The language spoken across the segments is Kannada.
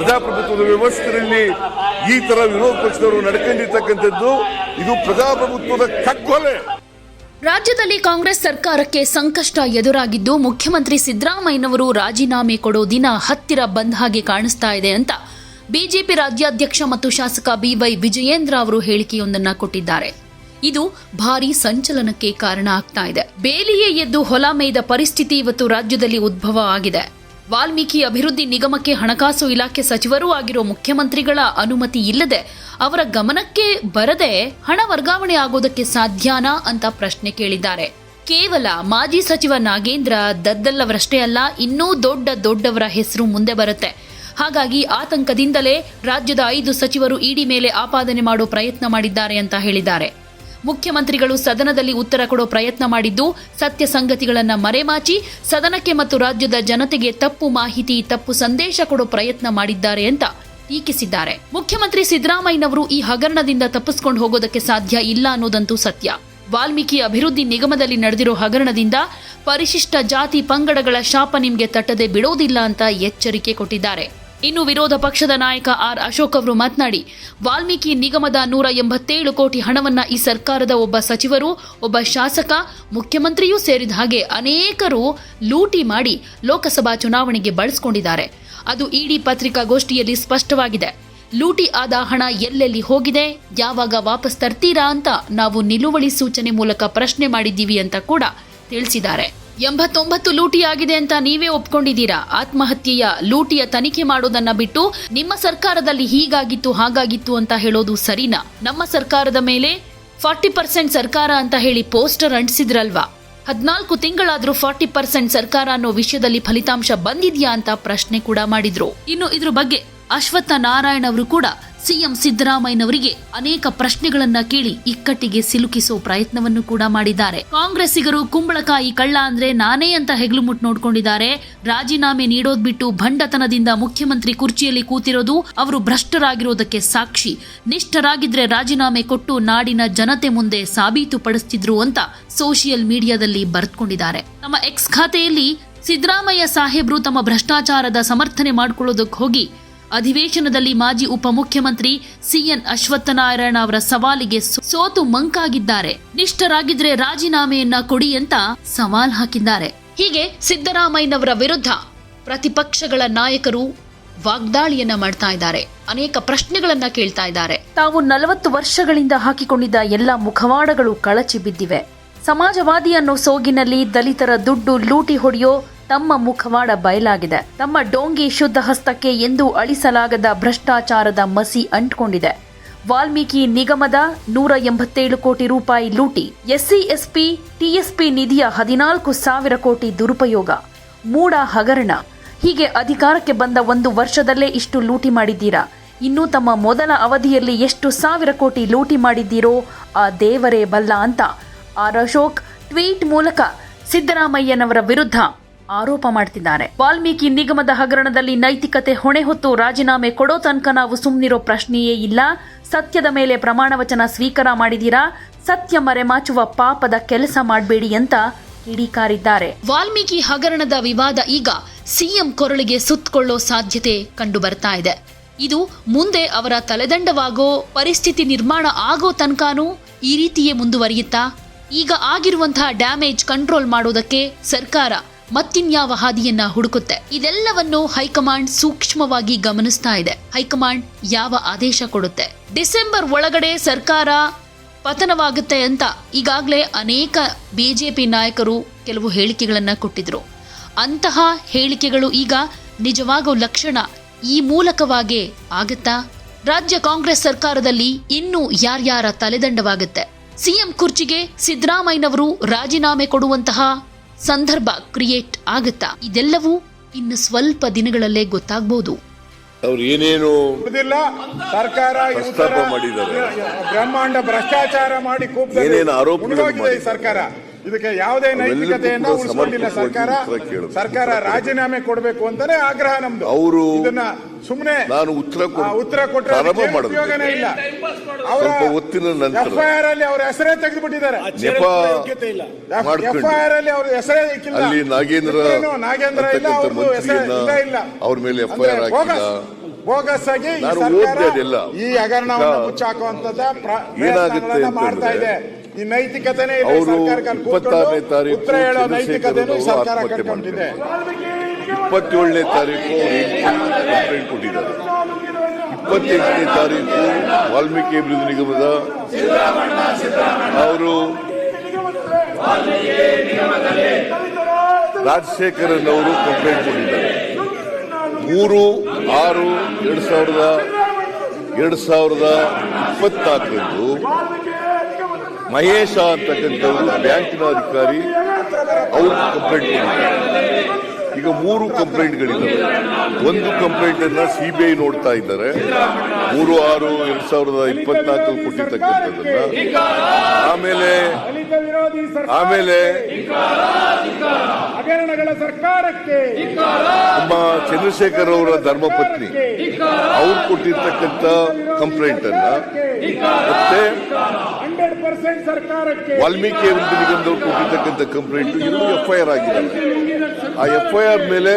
ಪ್ರಜಾಪ್ರಭುತ್ವದ ವ್ಯವಸ್ಥೆಯಲ್ಲಿ ಈ ತರ ವಿರೋಧ ಪಕ್ಷದವರು ನಡ್ಕೊಂಡಿರ್ತಕ್ಕಂಥದ್ದು, ಇದು ಪ್ರಜಾಪ್ರಭುತ್ವದ ಕಗ್ಗೊಲೆ. ರಾಜ್ಯದಲ್ಲಿ ಕಾಂಗ್ರೆಸ್ ಸರ್ಕಾರಕ್ಕೆ ಸಂಕಷ್ಟ ಎದುರಾಗಿದ್ದು ಮುಖ್ಯಮಂತ್ರಿ ಸಿದ್ದರಾಮಯ್ಯನವರು ರಾಜೀನಾಮೆ ಕೊಡೋ ದಿನ ಹತ್ತಿರ ಬಂದ ಹಾಗೆ ಕಾಣಿಸ್ತಾ ಇದೆ ಅಂತ ಬಿಜೆಪಿ ರಾಜ್ಯಾಧ್ಯಕ್ಷ ಮತ್ತು ಶಾಸಕ ಬಿವೈ ವಿಜಯೇಂದ್ರ ಅವರು ಹೇಳಿಕೆಯೊಂದನ್ನ ಕೊಟ್ಟಿದ್ದಾರೆ. ಇದು ಭಾರಿ ಸಂಚಲನಕ್ಕೆ ಕಾರಣ ಆಗ್ತಾ ಇದೆ. ಬೇಲಿಯೇ ಎದ್ದು ಹೊಲ ಮೇಯ್ದ ಪರಿಸ್ಥಿತಿ ಇವತ್ತು ರಾಜ್ಯದಲ್ಲಿ ಉದ್ಭವ ಆಗಿದೆ. ವಾಲ್ಮೀಕಿ ಅಭಿವೃದ್ಧಿ ನಿಗಮಕ್ಕೆ ಹಣಕಾಸು ಇಲಾಖೆ ಸಚಿವರೂ ಆಗಿರೋ ಮುಖ್ಯಮಂತ್ರಿಗಳ ಅನುಮತಿ ಇಲ್ಲದೆ ಅವರ ಗಮನಕ್ಕೆ ಬರದೆ ಹಣ ವರ್ಗಾವಣೆ ಆಗೋದಕ್ಕೆ ಸಾಧ್ಯನಾ ಅಂತ ಪ್ರಶ್ನೆ ಕೇಳಿದ್ದಾರೆ. ಕೇವಲ ಮಾಜಿ ಸಚಿವ ನಾಗೇಂದ್ರ ದದ್ದಲ್ಲವರಷ್ಟೇ ಅಲ್ಲ, ಇನ್ನೂ ದೊಡ್ಡ ದೊಡ್ಡವರ ಹೆಸರು ಮುಂದೆ ಬರುತ್ತೆ. ಹಾಗಾಗಿ ಆತಂಕದಿಂದಲೇ ರಾಜ್ಯದ ಐದು ಸಚಿವರು ಇಡಿ ಮೇಲೆ ಆಪಾದನೆ ಮಾಡೋ ಪ್ರಯತ್ನ ಮಾಡಿದ್ದಾರೆ ಅಂತ ಹೇಳಿದ್ದಾರೆ. ಮುಖ್ಯಮಂತ್ರಿಗಳು ಸದನದಲ್ಲಿ ಉತ್ತರ ಕೊಡೋ ಪ್ರಯತ್ನ ಮಾಡಿದ್ದು, ಸತ್ಯ ಸಂಗತಿಗಳನ್ನು ಮರೆಮಾಚಿ, ಸದನಕ್ಕೆ ಮತ್ತು ರಾಜ್ಯದ ಜನತೆಗೆ ತಪ್ಪು ಮಾಹಿತಿ, ತಪ್ಪು ಸಂದೇಶ ಕೊಡೋ ಪ್ರಯತ್ನ ಮಾಡಿದ್ದಾರೆ ಅಂತ ಟೀಕಿಸಿದ್ದಾರೆ. ಮುಖ್ಯಮಂತ್ರಿ ಸಿದ್ದರಾಮಯ್ಯನವರು ಈ ಹಗರಣದಿಂದ ತಪ್ಪಿಸ್ಕೊಂಡು ಹೋಗೋದಕ್ಕೆ ಸಾಧ್ಯ ಇಲ್ಲ ಅನ್ನೋದಂತೂ ಸತ್ಯ. ವಾಲ್ಮೀಕಿ ಅಭಿವೃದ್ಧಿ ನಿಗಮದಲ್ಲಿ ನಡೆದಿರೋ ಹಗರಣದಿಂದ ಪರಿಶಿಷ್ಟ ಜಾತಿ ಪಂಗಡಗಳ ಶಾಪ ನಿಮಗೆ ತಟ್ಟದೆ ಬಿಡೋದಿಲ್ಲ ಅಂತ ಎಚ್ಚರಿಕೆ ಕೊಟ್ಟಿದ್ದಾರೆ. ಇನ್ನು ವಿರೋಧ ಪಕ್ಷದ ನಾಯಕ ಆರ್ ಅಶೋಕ್ ಅವರು ಮಾತನಾಡಿ, ವಾಲ್ಮೀಕಿ ನಿಗಮದ ನೂರ ಎಂಬತ್ತೇಳು ಕೋಟಿ ಹಣವನ್ನ ಈ ಸರ್ಕಾರದ ಒಬ್ಬ ಸಚಿವರು, ಒಬ್ಬ ಶಾಸಕ, ಮುಖ್ಯಮಂತ್ರಿಯೂ ಸೇರಿದ ಹಾಗೆ ಅನೇಕರು ಲೂಟಿ ಮಾಡಿ ಲೋಕಸಭಾ ಚುನಾವಣೆಗೆ ಬಳಸಿಕೊಂಡಿದ್ದಾರೆ. ಅದು ಇಡಿ ಪತ್ರಿಕಾಗೋಷ್ಠಿಯಲ್ಲಿ ಸ್ಪಷ್ಟವಾಗಿದೆ. ಲೂಟಿ ಆದ ಹಣ ಎಲ್ಲೆಲ್ಲಿ ಹೋಗಿದೆ, ಯಾವಾಗ ವಾಪಸ್ ತರ್ತೀರಾ ಅಂತ ನಾವು ನಿಲುವಳಿ ಸೂಚನೆ ಮೂಲಕ ಪ್ರಶ್ನೆ ಮಾಡಿದ್ದೀವಿ ಅಂತ ಕೂಡ ತಿಳಿಸಿದ್ದಾರೆ. ಎಂಬತ್ತೊಂಬತ್ತು ಆಗಿದೆ ಅಂತ ನೀವೇ ಒಪ್ಕೊಂಡಿದ್ದೀರಾ? ಆತ್ಮಹತ್ಯೆಯ ಲೂಟಿಯ ತನಿಖೆ ಮಾಡೋದನ್ನ ಬಿಟ್ಟು ನಿಮ್ಮ ಸರ್ಕಾರದಲ್ಲಿ ಹೀಗಾಗಿತ್ತು, ಹಾಗಾಗಿತ್ತು ಅಂತ ಹೇಳೋದು ಸರಿನಾ? ನಮ್ಮ ಸರ್ಕಾರದ ಮೇಲೆ ಫಾರ್ಟಿ ಪರ್ಸೆಂಟ್ ಸರ್ಕಾರ ಅಂತ ಹೇಳಿ ಪೋಸ್ಟರ್ ಅಂಟಿಸಿದ್ರಲ್ವಾ? ಹದಿನಾಲ್ಕು ತಿಂಗಳಾದ್ರೂ ಫಾರ್ಟಿ ಪರ್ಸೆಂಟ್ ಸರ್ಕಾರ ಅನ್ನೋ ವಿಷಯದಲ್ಲಿ ಫಲಿತಾಂಶ ಬಂದಿದ್ಯಾ ಅಂತ ಪ್ರಶ್ನೆ ಕೂಡ ಮಾಡಿದ್ರು. ಇನ್ನು ಇದ್ರ ಬಗ್ಗೆ ಅಶ್ವತ್ಥ ನಾರಾಯಣ್ ಅವರು ಕೂಡ ಸಿಎಂ ಸಿದ್ದರಾಮಯ್ಯನವರಿಗೆ ಅನೇಕ ಪ್ರಶ್ನೆಗಳನ್ನ ಕೇಳಿ ಇಕ್ಕಟ್ಟಿಗೆ ಸಿಲುಕಿಸೋ ಪ್ರಯತ್ನವನ್ನು ಕೂಡ ಮಾಡಿದ್ದಾರೆ. ಕಾಂಗ್ರೆಸ್ಸಿಗರು ಕುಂಬಳಕಾಯಿ ಕಳ್ಳ ಅಂದ್ರೆ ನಾನೇ ಅಂತ ಹೆಗ್ಲು ಮುಟ್ ನೋಡ್ಕೊಂಡಿದ್ದಾರೆ. ರಾಜೀನಾಮೆ ನೀಡೋದ್ ಬಿಟ್ಟು ಭಂಡತನದಿಂದ ಮುಖ್ಯಮಂತ್ರಿ ಕುರ್ಚಿಯಲ್ಲಿ ಕೂತಿರೋದು ಅವರು ಭ್ರಷ್ಟರಾಗಿರೋದಕ್ಕೆ ಸಾಕ್ಷಿ. ನಿಷ್ಠರಾಗಿದ್ರೆ ರಾಜೀನಾಮೆ ಕೊಟ್ಟು ನಾಡಿನ ಜನತೆ ಮುಂದೆ ಸಾಬೀತುಪಡಿಸ್ತಿದ್ರು ಅಂತ ಸೋಷಿಯಲ್ ಮೀಡಿಯಾದಲ್ಲಿ ಬರೆದುಕೊಂಡಿದ್ದಾರೆ. ತಮ್ಮ ಎಕ್ಸ್ ಖಾತೆಯಲ್ಲಿ ಸಿದ್ದರಾಮಯ್ಯ ಸಾಹೇಬ್ರು ತಮ್ಮ ಭ್ರಷ್ಟಾಚಾರದ ಸಮರ್ಥನೆ ಮಾಡ್ಕೊಳ್ಳೋದಕ್ಕೆ ಹೋಗಿ ಅಧಿವೇಶನದಲ್ಲಿ ಮಾಜಿ ಉಪಮುಖ್ಯಮಂತ್ರಿ ಸಿಎನ್ ಅಶ್ವತ್ಥನಾರಾಯಣ ಅವರ ಸವಾಲಿಗೆ ಸೋತು ಮಂಕಾಗಿದ್ದಾರೆ. ನಿಷ್ಠರಾಗಿದ್ರೆ ರಾಜೀನಾಮೆಯನ್ನ ಕೊಡಿ ಅಂತ ಸವಾಲ್ ಹಾಕಿದ್ದಾರೆ. ಹೀಗೆ ಸಿದ್ದರಾಮಯ್ಯನವರ ವಿರುದ್ಧ ಪ್ರತಿಪಕ್ಷಗಳ ನಾಯಕರು ವಾಗ್ದಾಳಿಯನ್ನ ಮಾಡ್ತಾ ಇದ್ದಾರೆ. ಅನೇಕ ಪ್ರಶ್ನೆಗಳನ್ನ ಕೇಳ್ತಾ ಇದ್ದಾರೆ. ತಾವು ನಲವತ್ತು ವರ್ಷಗಳಿಂದ ಹಾಕಿಕೊಂಡಿದ್ದ ಎಲ್ಲ ಮುಖವಾಡಗಳು ಕಳಚಿ ಬಿದ್ದಿವೆ. ಸಮಾಜವಾದಿ ಅನ್ನೋ ಸೋಗಿನಲ್ಲಿ ದಲಿತರ ದುಡ್ಡು ಲೂಟಿ ಹೊಡೆಯೋ ತಮ್ಮ ಮುಖವಾಡ ಬಯಲಾಗಿದೆ. ತಮ್ಮ ಡೋಂಗಿ ಶುದ್ಧ ಹಸ್ತಕ್ಕೆ ಎಂದು ಅಳಿಸಲಾಗದ ಭ್ರಷ್ಟಾಚಾರದ ಮಸಿ ಅಂಟ್ಕೊಂಡಿದೆ. ವಾಲ್ಮೀಕಿ ನಿಗಮದ ನೂರ ಎಂಬತ್ತೇಳು ಕೋಟಿ ರೂಪಾಯಿ ಲೂಟಿ, ಎಸ್ಸಿ, ಎಸ್ಪಿ, ಟಿಎಸ್ಪಿ ನಿಧಿಯ ಹದಿನಾಲ್ಕು ಸಾವಿರ ಕೋಟಿ ದುರುಪಯೋಗ ಮೂಡ ಹಗರಣ. ಹೀಗೆ ಅಧಿಕಾರಕ್ಕೆ ಬಂದ ಒಂದು ವರ್ಷದಲ್ಲೇ ಇಷ್ಟು ಲೂಟಿ ಮಾಡಿದ್ದೀರಾ? ಇನ್ನು ತಮ್ಮ ಮೊದಲ ಅವಧಿಯಲ್ಲಿ ಎಷ್ಟು ಸಾವಿರ ಕೋಟಿ ಲೂಟಿ ಮಾಡಿದ್ದೀರೋ ಆ ದೇವರೇ ಬಲ್ಲ ಅಂತ ಆರ್ ಅಶೋಕ್ ಟ್ವೀಟ್ ಮೂಲಕ ಸಿದ್ದರಾಮಯ್ಯನವರ ವಿರುದ್ಧ ಆರೋಪ ಮಾಡ್ತಿದ್ದಾರೆ. ವಾಲ್ಮೀಕಿ ನಿಗಮದ ಹಗರಣದಲ್ಲಿ ನೈತಿಕತೆ ಹೊಣೆ ಹೊತ್ತು ರಾಜೀನಾಮೆ ಕೊಡೋ ತನಕ ನಾವು ಸುಮ್ಮನಿರೋ ಪ್ರಶ್ನೆಯೇ ಇಲ್ಲ. ಸತ್ಯದ ಮೇಲೆ ಪ್ರಮಾಣ ವಚನ ಸ್ವೀಕಾರ ಮಾಡಿದೀರಾ? ಸತ್ಯ ಮರೆಮಾಚುವ ಪಾಪದ ಕೆಲಸ ಮಾಡಬೇಡಿ ಅಂತ ಕಿಡಿಕಾರಿದ್ದಾರೆ. ವಾಲ್ಮೀಕಿ ಹಗರಣದ ವಿವಾದ ಈಗ ಸಿಎಂ ಕೊರಳಿಗೆ ಸುತ್ತಕೊಳ್ಳೋ ಸಾಧ್ಯತೆ ಕಂಡು ಬರ್ತಾ ಇದೆ. ಇದು ಮುಂದೆ ಅವರ ತಲೆದಂಡವಾಗೋ, ಪರಿಸ್ಥಿತಿ ನಿರ್ಮಾಣ ಆಗೋ ತನಕನೂ ಈ ರೀತಿಯೇ ಮುಂದುವರಿಯುತ್ತಾ? ಈಗ ಆಗಿರುವಂತಹ ಡ್ಯಾಮೇಜ್ ಕಂಟ್ರೋಲ್ ಮಾಡೋದಕ್ಕೆ ಸರ್ಕಾರ ಮತ್ತಿನ್ಯಾವ ಹಾದಿಯನ್ನ ಹುಡುಕುತ್ತೆ. ಇದೆಲ್ಲವನ್ನು ಹೈಕಮಾಂಡ್ ಸೂಕ್ಷ್ಮವಾಗಿ ಗಮನಿಸ್ತಾ ಇದೆ. ಹೈಕಮಾಂಡ್ ಯಾವ ಆದೇಶ ಕೊಡುತ್ತೆ? ಡಿಸೆಂಬರ್ ಒಳಗಡೆ ಸರ್ಕಾರ ಪತನವಾಗುತ್ತೆ ಅಂತ ಈಗಾಗಲೇ ಅನೇಕ ಬಿಜೆಪಿ ನಾಯಕರು ಕೆಲವು ಹೇಳಿಕೆಗಳನ್ನ ಕೊಟ್ಟಿದ್ರು. ಅಂತಹ ಹೇಳಿಕೆಗಳು ಈಗ ನಿಜವಾಗೋ ಲಕ್ಷಣ ಈ ಮೂಲಕವಾಗೇ ಆಗುತ್ತಾ? ರಾಜ್ಯ ಕಾಂಗ್ರೆಸ್ ಸರ್ಕಾರದಲ್ಲಿ ಇನ್ನೂ ಯಾರ್ಯಾರ ತಲೆದಂಡವಾಗುತ್ತೆ? ಸಿಎಂ ಕುರ್ಚಿಗೆ ಸಿದ್ದರಾಮಯ್ಯನವರು ರಾಜೀನಾಮೆ ಕೊಡುವಂತಹ ಸಂದರ್ಭ ಕ್ರಿಯೇಟ್ ಆಗುತ್ತಾ? ಇದೆಲ್ಲವೂ ಇನ್ನು ಸ್ವಲ್ಪ ದಿನಗಳಲ್ಲೇ ಗೊತ್ತಾಗ್ಬೋದು. ಅವ್ರು ಏನೇನು ಸರ್ಕಾರ ಪ್ರಸ್ತಾಪ ಮಾಡಿದ್ದಾರೆ. ಬ್ರಹ್ಮಾಂಡ ಭ್ರಷ್ಟಾಚಾರ ಮಾಡಿ. ಏನೇನು ಆರೋಪ ಸರ್ಕಾರ. ಇದಕ್ಕೆ ಯಾವುದೇ ನೈತಿಕತೆಯನ್ನ ಉಳಿಸಿಕೊಂಡಿಲ್ಲ ಸರ್ಕಾರ. ಸರ್ಕಾರ ರಾಜೀನಾಮೆ ಕೊಡಬೇಕು ಅಂತಾನೆ ಆಗ್ರಹ ನಮ್ದು. ಅವರು ಇದನ್ನ ಸುಮ್ಮನೆ ನಾನು ಉತ್ತರ ಉತ್ತರ ಕೊಟ್ಟರೆ ಉಪಯೋಗನೇ ಇಲ್ಲ. ಅವರ ಒತ್ತಿನ. ಎಫ್ಐಆರ್ ಅಲ್ಲಿ ಅವರ ಹೆಸರೇ ತೆಗೆದುಬಿಟ್ಟಿದ್ದಾರೆ. ಎಫ್ಐಆರ್ ಅಲ್ಲಿ ಅವರ ಹೆಸರೇ ಇಕ್ಕಿಲ್ಲ. ಅಲ್ಲಿ ನಾಗೇಂದ್ರ ನಾಗೇಂದ್ರ ಇಲ್ಲ ಅವ್ರದ್ದು ಹೆಸರೇ ಇಲ್ಲ ಇಲ್ಲ. ಅವ್ರ ಮೇಲೆ ಎಫ್ಐಆರ್ ಹಾಕಿಲ್ಲ. ಬೋಗಸ್ ಆಗಿ ಈ ಹಗರಣವನ್ನು ಮುಚ್ಚಾಕುವಂತದ ಮಾಡ್ತಾ ಇದೆ. ಈ ನೈತಿಕತೆನೇ ಇಪ್ಪತ್ತಾರನೇ ತಾರೀಕು ಕಟ್ಕೊಂಡಿದೆ ಇಪ್ಪತ್ತೇಳನೇ ತಾರೀಕು ಕಂಪ್ಲೇಂಟ್ ಕೊಟ್ಟಿದ್ದಾರೆ. ಇಪ್ಪತ್ತೆಂಟನೇ ತಾರೀಕು ವಾಲ್ಮೀಕಿ ಅಭಿವೃದ್ಧಿ ನಿಗಮದ ಅವರು ರಾಜಶೇಖರನ್ ಅವರು ಕಂಪ್ಲೇಂಟ್ ಕೊಟ್ಟಿದ್ದಾರೆ. ಮೂರು ಆರು ಎರಡ್ ಸಾವಿರದ ಎರಡ್ ಸಾವಿರದ ಇಪ್ಪತ್ನಾಲ್ಕರಂದು ಮಹೇಶ ಅಂತಕ್ಕಂಥವರು ಬ್ಯಾಂಕಿನ ಅಧಿಕಾರಿ, ಅವರು ಕಂಪ್ಲೇಂಟ್ ಈಗ ಮೂರು ಕಂಪ್ಲೇಂಟ್ಗಳಿದ್ದಾವೆ ಒಂದು ಕಂಪ್ಲೇಂಟ್ ಅನ್ನ ಸಿಬಿಐ ನೋಡ್ತಾ ಇದ್ದಾರೆ. ಮೂರು ಆರು ಎರಡ್ ಸಾವಿರದ ಇಪ್ಪತ್ನಾಲ್ಕು ಕೊಟ್ಟಿರ್ತಕ್ಕಂಥದ್ದನ್ನ. ಆಮೇಲೆ ಆಮೇಲೆ ಹಗರಣಗಳ ಸರ್ಕಾರಕ್ಕೆ ನಮ್ಮ ಚಂದ್ರಶೇಖರ್ ಅವರ ಧರ್ಮಪತ್ನಿ ಅವ್ರು ಕೊಟ್ಟಿರ್ತಕ್ಕಂಥ ಕಂಪ್ಲೇಂಟ್ ಅನ್ನ ಮತ್ತೆ ವಾಲ್ಮೀಕಿ ಅಭಿವೃದ್ಧಿ ನಿಗಮದವ್ರು ಕೊಟ್ಟಿರ್ತಕ್ಕಂಥ ಕಂಪ್ಲೇಂಟ್ ಎರಡು ಎಫ್ಐಆರ್ ಆಗಿದೆ ಆ ಎಫ್ಐಆರ್ ಮೇಲೆ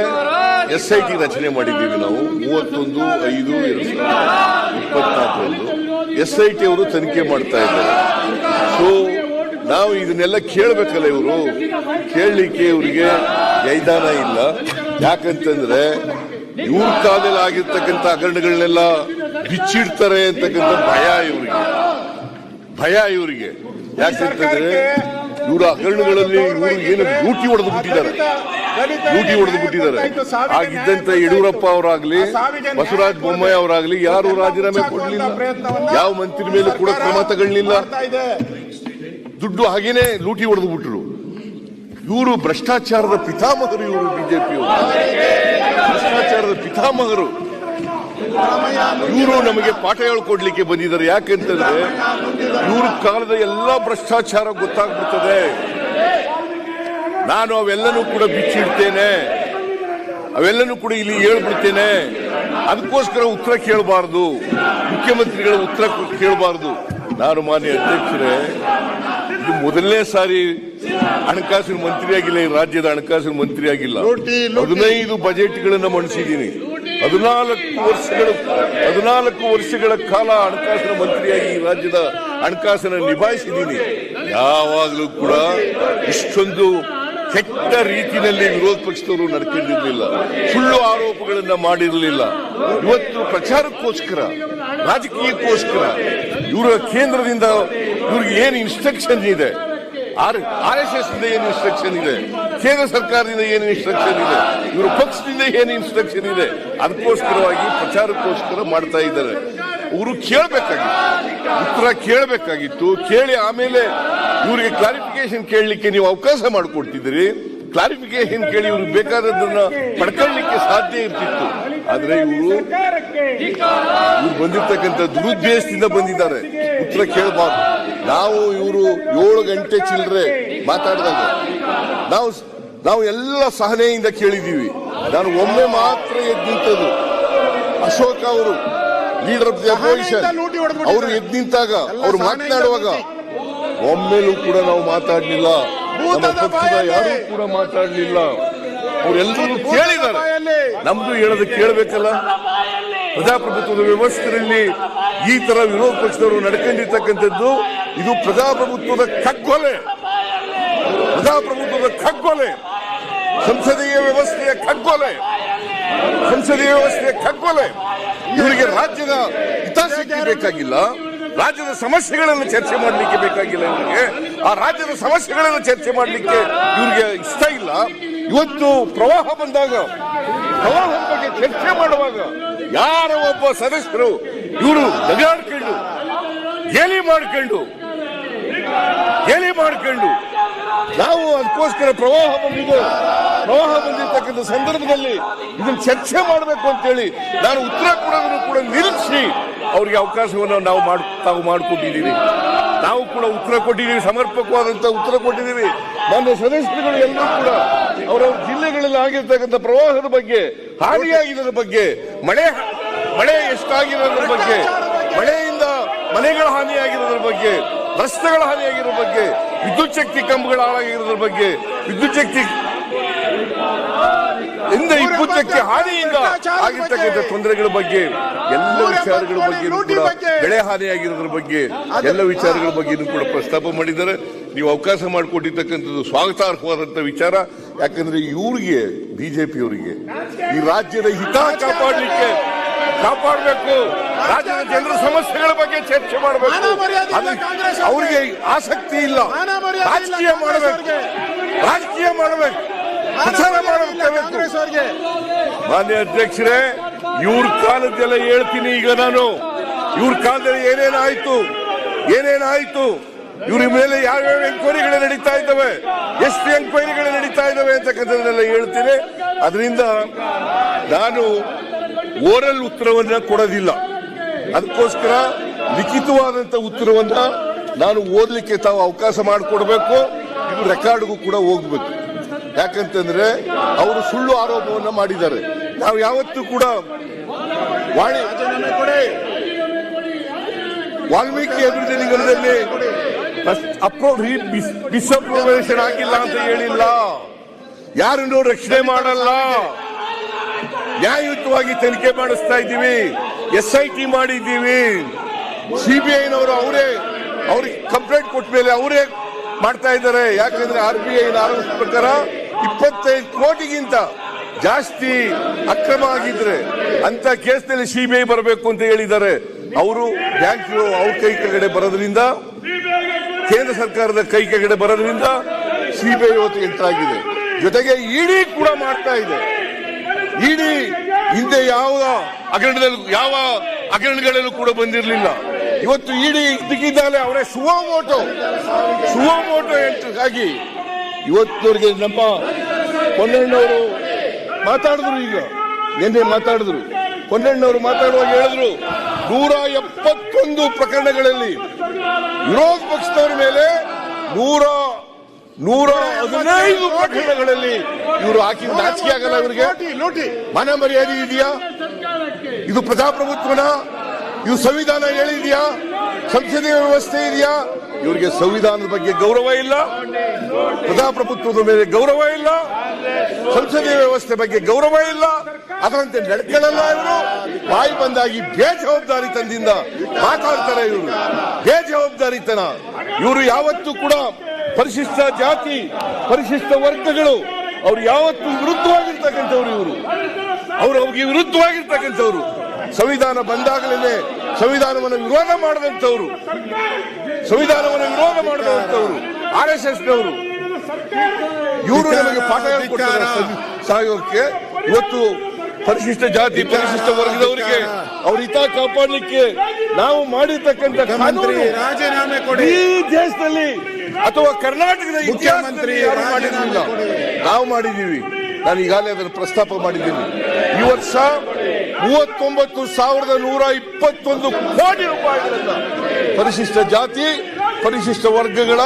ಎಸ್ ಐ ಟಿ ರಚನೆ ಮಾಡಿದ್ದೀವಿ ನಾವು. ಮೂವತ್ತೊಂದು, ಐದು, ಎರಡು ಸಾವಿರದ ಇಪ್ಪತ್ನಾಲ್ಕರಂದು ಎಸ್ ಐ ಟಿ ಅವರು ತನಿಖೆ ಮಾಡ್ತಾ ಇದ್ದಾರೆ. ಸೊ ನಾವು ಇದನ್ನೆಲ್ಲ ಕೇಳಬೇಕಲ್ಲ ಇವರು. ಕೇಳಲಿಕ್ಕೆ ಇವರಿಗೆ ಜೈದಾನ ಇಲ್ಲ. ಯಾಕಂತಂದ್ರೆ ಇವ್ರ ಕಾಲದಲ್ಲಿ ಆಗಿರ್ತಕ್ಕಂಥ ಹಗರಣಗಳನ್ನೆಲ್ಲ ಬಿಚ್ಚಿಡ್ತಾರೆ ಅಂತಕ್ಕಂಥ ಭಯ ಇವರಿಗೆ. ಭಯ ಇವರಿಗೆ. ಯಾಕಂತಂದ್ರೆ ಇವರ ಹಗರಣಗಳಲ್ಲಿ ಇವರು ಏನು ಲೂಟಿ ಹೊಡೆದು ಬಿಟ್ಟಿದ್ದಾರೆ. ಲೂಟಿ ಹೊಡೆದು ಬಿಟ್ಟಿದ್ದಾರೆ. ಆಗಿದ್ದಂತ ಯಡಿಯೂರಪ್ಪ ಅವರಾಗ್ಲಿ ಬಸವರಾಜ ಬೊಮ್ಮಾಯಿ ಅವರಾಗ್ಲಿ ಯಾರು ರಾಜೀನಾಮೆ ಕೊಡಲಿಲ್ಲ. ಯಾವ ಮಂತ್ರಿ ಮೇಲೆ ಕೂಡ ಕ್ರಮ ತಗೊಳ್ಳಿಲ್ಲ ದುಡ್ಡು ಹಾಗೇನೆ ಲೂಟಿ ಹೊಡೆದು ಬಿಟ್ಟರು ಇವರು ಭ್ರಷ್ಟಾಚಾರದ ಪಿತಾಮಹರು ಇವರು ಬಿಜೆಪಿ ಭ್ರಷ್ಟಾಚಾರದ ಪಿತಾಮಹರು. ಇವರು ನಮಗೆ ಪಾಠ ಹೇಳ್ಕೊಡ್ಲಿಕ್ಕೆ ಬಂದಿದ್ದಾರೆ. ಯಾಕೆಂತಂದ್ರೆ ಇವ್ರ ಕಾಲದ ಎಲ್ಲಾ ಭ್ರಷ್ಟಾಚಾರ ಗೊತ್ತಾಗ್ಬಿಡ್ತದೆ. ನಾನು ಅವೆಲ್ಲನೂ ಕೂಡ ಬಿಚ್ಚಿಡ್ತೇನೆ. ಅವೆಲ್ಲನೂ ಕೂಡ ಇಲ್ಲಿ ಹೇಳ್ಬಿಡ್ತೇನೆ. ಅದಕ್ಕೋಸ್ಕರ ಉತ್ತರ ಕೇಳಬಾರ್ದು. ಮುಖ್ಯಮಂತ್ರಿಗಳ ಉತ್ತರ ಕೇಳಬಾರ್ದು. ನಾನು ಮಾನ್ಯ ಅಧ್ಯಕ್ಷರೇ ಇದು ಮೊದಲನೇ ಸಾರಿ ಹಣಕಾಸಿನ ಮಂತ್ರಿಯಾಗಿಲ್ಲ ಈ ರಾಜ್ಯದ ಹಣಕಾಸಿನ ಮಂತ್ರಿಯಾಗಿಲ್ಲ. ಹದಿನೈದು ಬಜೆಟ್ಗಳನ್ನು ಮಂಡಿಸಿದ್ದೀನಿ. ಹದಿನಾಲ್ಕು ವರ್ಷಗಳ ಹದಿನಾಲ್ಕು ವರ್ಷಗಳ ಕಾಲ ಹಣಕಾಸಿನ ಮಂತ್ರಿಯಾಗಿ ಈ ರಾಜ್ಯದ ಹಣಕಾಸನ್ನ ನಿಭಾಯಿಸಿದ್ದೀನಿ. ಯಾವಾಗಲೂ ಕೂಡ ಇಷ್ಟೊಂದು ಕೆಟ್ಟ ರೀತಿಯಲ್ಲಿ ವಿರೋಧ ಪಕ್ಷದವರು ನಡ್ಕೊಂಡಿರಲಿಲ್ಲ. ಸುಳ್ಳು ಆರೋಪಗಳನ್ನ ಮಾಡಿರಲಿಲ್ಲ. ಇವತ್ತು ಪ್ರಚಾರಕ್ಕೋಸ್ಕರ, ರಾಜಕೀಯಕ್ಕೋಸ್ಕರ ಇವರ ಕೇಂದ್ರದಿಂದ ಇವ್ರಿಗೆ ಏನು ಇನ್ಸ್ಟ್ರಕ್ಷನ್ ಇದೆ? ಆರ್ ಎಸ್ ಎಸ್ ಇಂದ ಏನು ಇನ್ಸ್ಟ್ರಕ್ಷನ್ ಇದೆ? ಕೇಂದ್ರ ಸರ್ಕಾರದಿಂದ ಏನು ಇನ್ಸ್ಟ್ರಕ್ಷನ್ ಇದೆ? ಇವರು ಪಕ್ಷದಿಂದ ಏನು ಇನ್ಸ್ಟ್ರಕ್ಷನ್ ಇದೆ? ಅದಕ್ಕೋಸ್ಕರವಾಗಿ ಪ್ರಚಾರಕ್ಕೋಸ್ಕರ ಮಾಡ್ತಾ ಇದ್ದಾರೆ. ಅವರು ಕೇಳಬೇಕಾಗಿತ್ತು. ಉತ್ತರ ಕೇಳಬೇಕಾಗಿತ್ತು. ಕೇಳಿ ಆಮೇಲೆ ಇವರಿಗೆ ಕ್ಲಾರಿಫಿಕೇಶನ್ ಕೇಳಲಿಕ್ಕೆ ನೀವು ಅವಕಾಶ ಮಾಡಿಕೊಡ್ತಿದ್ದೀರಿ. ಕ್ಲಾರಿಫಿಕೇಶನ್ ಕೇಳಿ ಇವ್ರಿಗೆ ಬೇಕಾದದನ್ನ ಪಡ್ಕೊಳ್ಳಿಕ್ಕೆ ಸಾಧ್ಯ ಇರ್ತಿತ್ತು. ಆದ್ರೆ ಇವರು ಇವ್ರು ಬಂದಿರ್ತಕ್ಕಂಥ ದುರುದ್ದೇಶದಿಂದ ಬಂದಿದ್ದಾರೆ. ಉತ್ತರ ಕೇಳಬಾರ್ದು. ನಾವು ಇವರು ಏಳು ಗಂಟೆ ಚಿಲ್ಲರೆ ಮಾತಾಡಿದಾಗ ನಾವು ನಾವು ಎಲ್ಲ ಸಹನೆಯಿಂದ ಕೇಳಿದೀವಿ ನಾನು ಒಮ್ಮೆ ಮಾತ್ರ ಎದ್ದು ಅಶೋಕ ಅವರು ಲೀಡರ್ ಆಫ್ ದಿ ಅಪೋಸಿಷನ್. ಅವರು ಎದ್ ನಿಂತಾಗ ಅವರು ಮಾತನಾಡುವಾಗ. ಒಮ್ಮೆಲೂ ಕೂಡ ನಾವು ಮಾತಾಡಲಿಲ್ಲ. ನಮ್ಮ ಪಕ್ಷದ ಯಾರು ಕೂಡ ಮಾತಾಡಲಿಲ್ಲ. ಅವರೆಲ್ಲರೂ ಕೇಳಿದ್ದಾರೆ. ನಮ್ದು ಹೇಳೋದು ಕೇಳಬೇಕಲ್ಲ? ಪ್ರಜಾಪ್ರಭುತ್ವದ ವ್ಯವಸ್ಥೆಯಲ್ಲಿ ಈ ತರ ವಿರೋಧ ಪಕ್ಷದವರು ನಡ್ಕೊಂಡಿರ್ತಕ್ಕಂಥದ್ದು ಇದು ಪ್ರಜಾಪ್ರಭುತ್ವದ ಕಗ್ಗೊಲೆ. ಪ್ರಜಾಪ್ರಭುತ್ವದ ಕಗ್ಗೊಲೆ. ಸಂಸದೀಯ ವ್ಯವಸ್ಥೆಯ ಕಗ್ಗೊಲೆ. ಸಂಸದೀಯ ವ್ಯವಸ್ಥೆ ಕಗ್ಗೊಲೆ. ಇವರಿಗೆ ರಾಜ್ಯದ ಹಿತಾಸಕ್ತಿ ಬೇಕಾಗಿಲ್ಲ, ರಾಜ್ಯದ ಸಮಸ್ಯೆಗಳನ್ನು ಚರ್ಚೆ ಮಾಡಲಿಕ್ಕೆ ಬೇಕಾಗಿಲ್ಲ ಇವರಿಗೆ. ಆ ರಾಜ್ಯದ ಸಮಸ್ಯೆಗಳನ್ನು ಚರ್ಚೆ ಮಾಡಲಿಕ್ಕೆ ಇವರಿಗೆ ಇಷ್ಟ ಇಲ್ಲ. ಇವತ್ತು ಪ್ರವಾಹ ಬಂದಾಗ ಪ್ರವಾಹ ಬಗ್ಗೆ ಚರ್ಚೆ ಮಾಡುವಾಗ ಯಾರ ಒಬ್ಬ ಸದಸ್ಯರು ಇವರು ನಗಾಡ್ಕೊಂಡು ಗೇಲಿ ಮಾಡ್ಕೊಂಡು ಗೇಲಿ ಮಾಡ್ಕೊಂಡು. ನಾವು ಅದಕ್ಕೋಸ್ಕರ ಪ್ರವಾಹ ಬಂದಿದೆ. ಪ್ರವಾಹ ಬಂದಿರತಕ್ಕಂಥ ಸಂದರ್ಭದಲ್ಲಿ ಇದನ್ನು ಚರ್ಚೆ ಮಾಡಬೇಕು ಅಂತೇಳಿ ನಾನು ಉತ್ತರ ಕೊಡೋದನ್ನು ಕೂಡ ನಿಲ್ಲಿಸಿ ಅವರಿಗೆ ಅವಕಾಶವನ್ನು ನಾವು ಮಾಡ್, ತಾವು ಮಾಡಿಕೊಟ್ಟಿದ್ದೀವಿ. ನಾವು ಕೂಡ ಉತ್ತರ ಕೊಟ್ಟಿದ್ದೀವಿ ಸಮರ್ಪಕವಾದಂತ ಉತ್ತರ ಕೊಟ್ಟಿದ್ದೀವಿ. ಮಾನ್ಯ ಸದಸ್ಯರುಗಳು ಎಲ್ಲರೂ ಕೂಡ ಅವರ ಜಿಲ್ಲೆಗಳಲ್ಲಿ ಆಗಿರ್ತಕ್ಕಂಥ ಪ್ರವಾಹದ ಬಗ್ಗೆ, ಹಾನಿಯಾಗಿರೋದ್ರ ಬಗ್ಗೆ, ಮಳೆ ಮಳೆ ಎಷ್ಟಾಗಿರೋದ್ರ ಬಗ್ಗೆ, ಮಳೆಯಿಂದ ಮನೆಗಳ ಹಾನಿಯಾಗಿರೋದ್ರ ಬಗ್ಗೆ ರಸ್ತೆಗಳ ಹಾನಿಯಾಗಿರೋ ಬಗ್ಗೆ ವಿದ್ಯುತ್ ಶಕ್ತಿ ಕಂಬಗಳ ಹಾಳಾಗಿರೋದ್ರ ಬಗ್ಗೆ ವಿದ್ಯುತ್ ಶಕ್ತಿ ಇಂದ ಪೂಜ್ಯಕ್ಕೆ ಹಾನಿಯಿಂದ ಆಗಿರ್ತಕ್ಕಂಥ ತೊಂದರೆಗಳ ಬಗ್ಗೆ ಎಲ್ಲ ವಿಚಾರಗಳ ಬಗ್ಗೆ ಕೂಡ ಬೆಳೆ ಹಾನಿಯಾಗಿರೋದ್ರ ಬಗ್ಗೆ ಎಲ್ಲ ವಿಚಾರಗಳ ಬಗ್ಗೆ ಕೂಡ ಪ್ರಸ್ತಾಪ ಮಾಡಿದ್ದಾರೆ. ನೀವು ಅವಕಾಶ ಮಾಡಿಕೊಟ್ಟಿರ್ತಕ್ಕಂಥದ್ದು ಸ್ವಾಗತಾರ್ಹವಾದಂಥ ವಿಚಾರ. ಯಾಕಂದ್ರೆ ಇವ್ರಿಗೆ ಬಿಜೆಪಿಯವರಿಗೆ ಈ ರಾಜ್ಯದ ಹಿತ ಕಾಪಾಡಲಿಕ್ಕೆ ಕಾಪಾಡಬೇಕು. ರಾಜ್ಯದ ಜನರ ಸಮಸ್ಯೆಗಳ ಬಗ್ಗೆ ಚರ್ಚೆ ಮಾಡಬೇಕು. ಅವರಿಗೆ. ಆಸಕ್ತಿ ಇಲ್ಲ. ರಾಜಕೀಯ ಮಾಡಬೇಕು. ಅವ್ರಿಗೆ. ರಾಜಕೀಯ ಮಾಡಬೇಕು. ಪ್ರಚಾರ ಮಾಡಬೇಕು. ಕಾಂಗ್ರೆಸ್ ಅವರಿಗೆ. ಮಾನ್ಯ ಅಧ್ಯಕ್ಷರೇ ಇವ್ರ ಕಾಲದ್ದೆಲ್ಲ ಹೇಳ್ತೀನಿ ಈಗ ನಾನು. ಇವ್ರ ಕಾಲದಲ್ಲಿ ಏನೇನಾಯ್ತು ಏನೇನಾಯ್ತು ಇವ್ರ ಮೇಲೆ ಯಾವ್ಯಾವ ಎಂಕ್ವೈರಿಗಳು ನಡೀತಾ ಇದ್ದಾವೆ? ಎಷ್ಟು ಎಂಕ್ವೈರಿಗಳು ನಡೀತಾ ಇದ್ದಾವೆ ಅಂತಕ್ಕಂಥದ್ದನ್ನೆಲ್ಲ ಹೇಳ್ತೀನಿ. ಅದರಿಂದ ನಾನು ಓರಲ್ ಉತ್ತರವನ್ನ ಕೊಡೋದಿಲ್ಲ. ಅದಕ್ಕೋಸ್ಕರ ಲಿಖಿತವಾದಂತ ಉತ್ತರವನ್ನ ನಾನು ಓದಲಿಕ್ಕೆ ತಾವು ಅವಕಾಶ ಮಾಡಿಕೊಡ್ಬೇಕು. ಇದು ರೆಕಾರ್ಡ್ಗೂ ಕೂಡ ಹೋಗ್ಬೇಕು. ಯಾಕಂತಂದ್ರೆ ಅವರು ಸುಳ್ಳು ಆರೋಪವನ್ನ ಮಾಡಿದ್ದಾರೆ. ನಾವು ಯಾವತ್ತೂ ಕೂಡ ವಾಣಿ ವಾಲ್ಮೀಕಿ ಅಭಿವೃದ್ಧಿ ನಿಗಮದಲ್ಲಿ ಅಪ್ರೂವ್ ಡಿಸಪ್ರೂವೇಷನ್ ಆಗಿಲ್ಲ ಅಂತ ಹೇಳಿಲ್ಲ. ಯಾರನ್ನು ರಕ್ಷಣೆ ಮಾಡಲ್ಲ. ನ್ಯಾಯಯುತವಾಗಿ ತನಿಖೆ ಮಾಡಿಸ್ತಾ ಇದ್ದೀವಿ. ಎಸ್ ಐ ಟಿ ಮಾಡಿದ್ದೀವಿ. ಸಿಬಿಐನವರು ಅವರೇ, ಅವ್ರಿಗೆ ಕಂಪ್ಲೇಂಟ್ ಕೊಟ್ಟ ಮೇಲೆ ಅವರೇ ಮಾಡ್ತಾ ಇದ್ದಾರೆ. ಯಾಕಂದ್ರೆ ಆರ್ ಬಿ ಐ ಆರೋಪ ಪ್ರಕಾರ ಇಪ್ಪತ್ತೈದು ಕೋಟಿಗಿಂತ ಜಾಸ್ತಿ ಅಕ್ರಮ ಆಗಿದ್ರೆ ಅಂತ ಕೇಸ್ನಲ್ಲಿ ಸಿಬಿಐ ಬರಬೇಕು ಅಂತ ಹೇಳಿದ್ದಾರೆ. ಅವರು ಬ್ಯಾಂಕ್ ಅವ್ರ ಕೈ ಕೆಳಗಡೆ ಬರೋದ್ರಿಂದ, ಕೇಂದ್ರ ಸರ್ಕಾರದ ಕೈ ಕೆಳಗಡೆ ಬರೋದ್ರಿಂದ ಸಿಬಿಐ ಇವತ್ತು ಎಂಟ್ರಾಗಿದೆ ಜೊತೆಗೆ ಇಡಿ ಕೂಡ ಮಾಡ್ತಾ ಇದೆ. ಇಡಿ ಹಿಂದೆ ಯಾವ ಹಗರಣದಲ್ಲಿ, ಯಾವ ಹಗರಣಗಳಲ್ಲೂ ಕೂಡ ಬಂದಿರಲಿಲ್ಲ. ಇವತ್ತು ಇಡಿ ಇದಕ್ಕಿದ್ದಾಲೆ ಅವರೇ ಸುವೋಮೋಟೋ ಸುವೋಮೋಟೋ ಎಂಟಾಗಿ ಇವತ್ತವರಿಗೆ ನಮ್ಮ ಪೊನ್ನಣ್ಣವರು ಮಾತಾಡಿದ್ರು ಈಗ. ನಿನ್ನೆ ಮಾತಾಡಿದ್ರು. ಪೊನ್ನಣ್ಣವರು ಮಾತಾಡುವಾಗ ಹೇಳಿದ್ರು, ನೂರ ಎಪ್ಪತ್ತೊಂದು ಪ್ರಕರಣಗಳಲ್ಲಿ ವಿರೋಧ ಪಕ್ಷದವರ ಮೇಲೆ ನೂರ ನೂರ ಹದಿನೈದು ಪ್ರಕರಣಗಳಲ್ಲಿ ಇವರು ಹಾಕಿ ನಾಚಿಕೆ ಆಗಲ್ಲ ಇವರಿಗೆ. ಲೂಟಿ ಮನೆ ಮನ ಮರ್ಯಾದೆ ಇದೆಯಾ? ಇದು ಪ್ರಜಾಪ್ರಭುತ್ವನ? ಇದು ಸಂವಿಧಾನ ಹೇಳಿದೆಯಾ? ಸಂಸದೀಯ ವ್ಯವಸ್ಥೆ ಇದೆಯಾ? ಇವರಿಗೆ ಸಂವಿಧಾನದ ಬಗ್ಗೆ ಗೌರವ ಇಲ್ಲ. ಪ್ರಜಾಪ್ರಭುತ್ವದ ಮೇಲೆ ಗೌರವ ಇಲ್ಲ. ಸಂಸದೀಯ ವ್ಯವಸ್ಥೆ ಬಗ್ಗೆ ಗೌರವ ಇಲ್ಲ. ಅದರಂತೆ ನಡ್ಕೊಳ್ಳಲ್ಲ ಇವರು. ಬಾಯಿ ಬಂದಾಗಿ ಬೇಜವಾಬ್ದಾರಿತನದಿಂದ ಮಾತಾಡ್ತಾರೆ ಇವರು. ಬೇಜವಾಬ್ದಾರಿತನ. ಇವರು ಯಾವತ್ತೂ ಕೂಡ ಪರಿಶಿಷ್ಟ ಜಾತಿ ಪರಿಶಿಷ್ಟ ವರ್ಗಗಳು ಅವ್ರು ಯಾವತ್ತೂ ವಿರುದ್ಧವಾಗಿರ್ತಕ್ಕಂಥವ್ರು ಇವರು. ಅವರು ಅವ್ರಿಗೆ ವಿರುದ್ಧವಾಗಿರ್ತಕ್ಕಂಥವ್ರು. ಸಂವಿಧಾನ ಬಂದಾಗಲೇ ಸಂವಿಧಾನವನ್ನು ವಿರೋಧ ಮಾಡಿದಂಥವ್ರು. ಸಂವಿಧಾನವನ್ನು ವಿರೋಧ ಮಾಡಿದಂಥವ್ರು. ಆರ್ ಎಸ್ ಇವರು ನಮಗೆ ಪಾಠ ಹೇಳ್ಕೊಡ್ತಾರೆ ಸಾಯೋಕ್ಕೆ ಇವತ್ತು ಪರಿಶಿಷ್ಟ ಜಾತಿ ಪರಿಶಿಷ್ಟ ವರ್ಗದವರಿಗೆ ಅವ್ರ ಹಿತ ಕಾಪಾಡಲಿಕ್ಕೆ ನಾವು ಮಾಡಿರ್ತಕ್ಕಂಥ ರಾಜೀನಾಮೆ ಕೊಡಿ. ಈ ದೇಶದಲ್ಲಿ ಅಥವಾ ಕರ್ನಾಟಕದ ಮುಖ್ಯಮಂತ್ರಿ ಮಾಡಿರಲಿಲ್ಲ. ನಾವು ಮಾಡಿದ್ದೀವಿ. ನಾನು ಈಗಾಗಲೇ ಅದನ್ನು ಪ್ರಸ್ತಾಪ ಮಾಡಿದ್ದೀನಿ. ಈ ವರ್ಷ ಮೂವತ್ತೊಂಬತ್ತು ಸಾವಿರದ ನೂರ ಇಪ್ಪತ್ತೊಂದು ಕೋಟಿ ರೂಪಾಯಿಗಳನ್ನ ಪರಿಶಿಷ್ಟ ಜಾತಿ ಪರಿಶಿಷ್ಟ ವರ್ಗಗಳ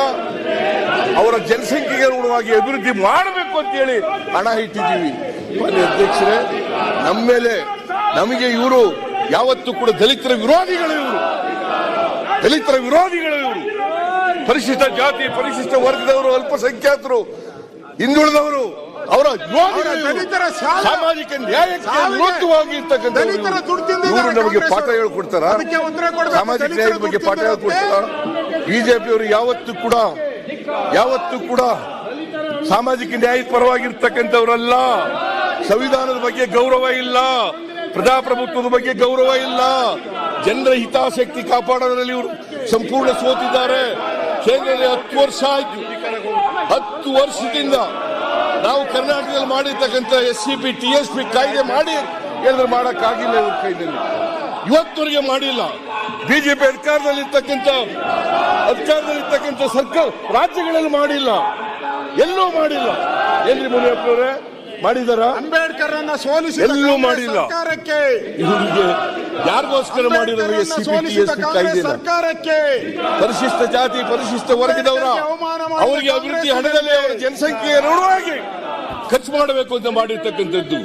ಅವರ ಜನಸಂಖ್ಯೆಗೆ ಅನುಗುಣವಾಗಿ ಅಭಿವೃದ್ಧಿ ಮಾಡಬೇಕು ಅಂತ ಹೇಳಿ ಹಣ ಇಟ್ಟಿದ್ದೀವಿ. ಮಾನ್ಯ ಅಧ್ಯಕ್ಷರೇ ನಮ್ಮ ಮೇಲೆ ನಮಗೆ ಇವರು ಯಾವತ್ತೂ ಕೂಡ ದಲಿತರ ವಿರೋಧಿಗಳು ಇವರು. ದಲಿತರ ವಿರೋಧಿಗಳು ಪರಿಶಿಷ್ಟ ಜಾತಿ ಪರಿಶಿಷ್ಟ ವರ್ಗದವರು ಅಲ್ಪಸಂಖ್ಯಾತರು ಹಿಂದುಳಿದವರು ಅವರ ಸಾಮಾಜಿಕ ನ್ಯಾಯಕ್ಕೆ ದುಡ್ಡು ಇವರು ನಮಗೆ ಪಾಠ. ಹೇಳ್ಕೊಡ್ತಾರ. ಸಾಮಾಜಿಕ ನ್ಯಾಯದ ಬಗ್ಗೆ ಪಾಠ ಹೇಳ್ಕೊಡ್ತಾರ? ಬಿಜೆಪಿ ಅವರು ಯಾವತ್ತೂ ಕೂಡ ಯಾವತ್ತೂ ಕೂಡ ಸಾಮಾಜಿಕ ನ್ಯಾಯದ ಪರವಾಗಿರ್ತಕ್ಕಂಥವರಲ್ಲ. ಸಂವಿಧಾನದ ಬಗ್ಗೆ ಗೌರವ ಇಲ್ಲ. ಪ್ರಜಾಪ್ರಭುತ್ವದ ಬಗ್ಗೆ ಗೌರವ ಇಲ್ಲ. ಜನರ ಹಿತಾಸಕ್ತಿ ಕಾಪಾಡೋದ್ರಲ್ಲಿ ಇವರು ಸಂಪೂರ್ಣ ಸೋತಿದ್ದಾರೆ. ಕೇಂದ್ರದಲ್ಲಿ ಹತ್ತು ವರ್ಷ ಆಯ್ತು. ಹತ್ತು ವರ್ಷದಿಂದ ನಾವು ಕರ್ನಾಟಕದಲ್ಲಿ ಮಾಡಿರ್ತಕ್ಕಂಥ S C P T S P ಕಾಯ್ದೆ ಮಾಡಿ ಹೇಳಿದ್ರೆ ಮಾಡೋಕ್ಕಾಗಿಲ್ಲ ಇವ್ರ ಕೈದಲ್ಲಿ ಇವತ್ತವರೆಗೆ ಮಾಡಿಲ್ಲ. ಬಿಜೆಪಿ ಅಧಿಕಾರದಲ್ಲಿರ್ತಕ್ಕಂಥ ಅಧಿಕಾರದಲ್ಲಿರ್ತಕ್ಕಂಥ ಸರ್ಕಾರ ರಾಜ್ಯಗಳಲ್ಲಿ ಮಾಡಿಲ್ಲ. ಎಲ್ಲೂ ಮಾಡಿಲ್ಲ. ಏನ್ರಿ ಮುನಿಯಪ್ಪನವರೇ ಮಾಡಿದಾರ? ಅಂಬೇಡ್ಕರ್ ಅನ್ನ ಸೋಲಿಸಿದ ಎಲ್ಲೂ ಮಾಡಿಲ್ಲ. ಸರ್ಕಾರಕ್ಕೆ. ಇವರಿಗೆ ಯಾರಿಗೋಸ್ಕರ ಮಾಡಿರೋದು ಎಸ್ ಕಾಯ್ದೆನ? ಸರ್ಕಾರಕ್ಕೆ. ಪರಿಶಿಷ್ಟ ಜಾತಿ ಪರಿಶಿಷ್ಟ ವರ್ಗದವರ ಅವರಿಗೆ ಅಭಿವೃದ್ಧಿ ಹಣದಲ್ಲಿ ಅವರ ಜನಸಂಖ್ಯೆಯ ಋಣವಾಗಿ ಖರ್ಚು ಮಾಡಬೇಕು ಅಂತ ಮಾಡಿರ್ತಕ್ಕಂಥದ್ದು.